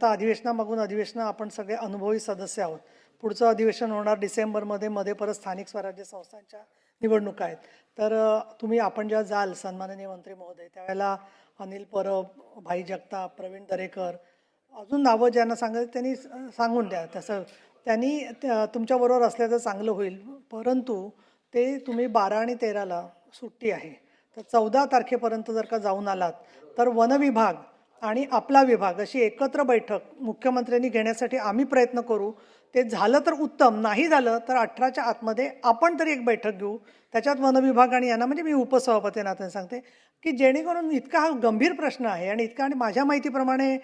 आता अधिवेशनामागून अधिवेशनं आपण सगळे अनुभवी सदस्य आहोत. पुढचं अधिवेशन होणार डिसेंबरमध्ये मध्ये परत स्थानिक स्वराज्य संस्थांच्या निवडणुका आहेत. तर तुम्ही आपण जेव्हा जाल सन्माननीय मंत्री महोदय त्यावेळेला अनिल परब भाई जगताप प्रवीण दरेकर अजून नावं ज्यांना सांगायचं त्यांनी स- सांगून द्या. तसं त्यांनी त्या- तुमच्याबरोबर असल्याचं चांगलं होईल. परंतु ते तुम्ही बारा आणि तेराला सुट्टी आहे. तर चौदा तारखेपर्यंत जर का जाऊन आलात तर वनविभाग आणि आपला विभाग अशी एकत्र बैठक मुख्यमंत्र्यांनी घेण्यासाठी आम्ही प्रयत्न करू. ते झालं तर उत्तम नाही झालं तर अठराच्या आतमध्ये आपण तरी एक बैठक घेऊ. त्याच्यात वनविभाग आणि यांना म्हणजे मी उपसभापती नात्याने सांगते की जेणेकरून इतका हा गंभीर प्रश्न आहे आणि इतका आणि माझ्या माहितीप्रमाणे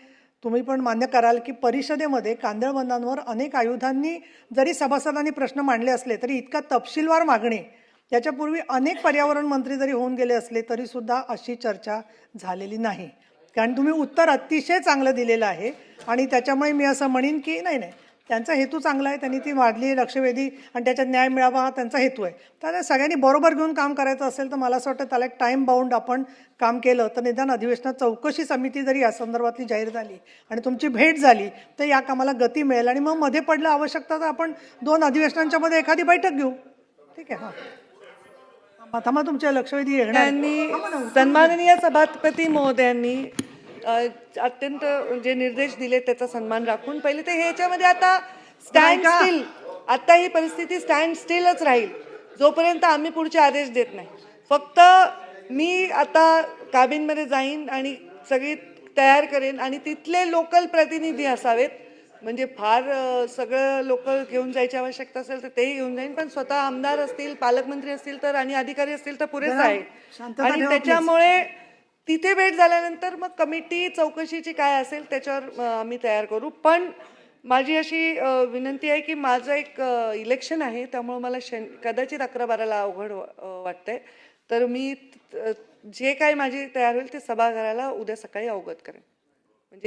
तुम्ही पण मान्य कराल की परिषदेमध्ये कांदळवनांवर अनेक आयुधांनी जरी सभासदांनी प्रश्न मांडले असले तरी इतका तपशीलवार मागणी याच्यापूर्वी अनेक पर्यावरण मंत्री जरी होऊन गेले असले तरीसुद्धा अशी चर्चा झालेली नाही. कारण तुम्ही उत्तर अतिशय चांगलं दिलेलं आहे आणि त्याच्यामुळे मी असं म्हणेन की नाही नाही. त्यांचा हेतू चांगला आहे त्यांनी ती वाढली लक्षवेधी आणि त्याच्यात न्याय मिळावा हा त्यांचा हेतू आहे. तर सगळ्यांनी बरोबर घेऊन काम करायचं असेल तर मला असं वाटतं त्याला एक टाईम बाउंड आपण काम केलं तर निदान अधिवेशनात चौकशी समिती जरी या संदर्भातली जाहीर झाली आणि तुमची भेट झाली तर या कामाला गती मिळेल आणि मग मध्ये पडलं आवश्यकता तर आपण दोन अधिवेशनांच्या मध्ये एखादी बैठक घेऊ. ठीक आहे हां. थांबा, तुमच्या लक्षवेधी येणार सन्माननीय सभापती महोदयांनी अत्यंत जे निर्देश दिले त्याचा सन्मान राखून पहिले ते ह्याच्यामध्ये आता स्टँड. स्टील आता ही परिस्थिती स्टँड स्टीलच राहील. जोपर्यंत आम्ही पुढचे आदेश देत नाही. फक्त मी आता काबिनमध्ये जाईन आणि सगळी तयार करेन आणि तिथले लोकल प्रतिनिधी असावेत. म्हणजे फार सगळं लोक घेऊन जायची आवश्यकता असेल तर तेही घेऊन जाईन. पण स्वतः आमदार असतील पालकमंत्री असतील तर आणि अधिकारी असतील तर पुरेसं आहे. आणि. त्याच्यामुळे तिथे भेट झाल्यानंतर मग कमिटी चौकशीची काय असेल त्याच्यावर आम्ही तयार करू. पण माझी अशी विनंती आहे की माझं एक इलेक्शन आहे त्यामुळं मला शन कदाचित अकरा बाराला अवघड वाटतंय. तर मी जे काही माझी तयार होईल ते सभागृहाला उद्या सकाळी अवगत करेन.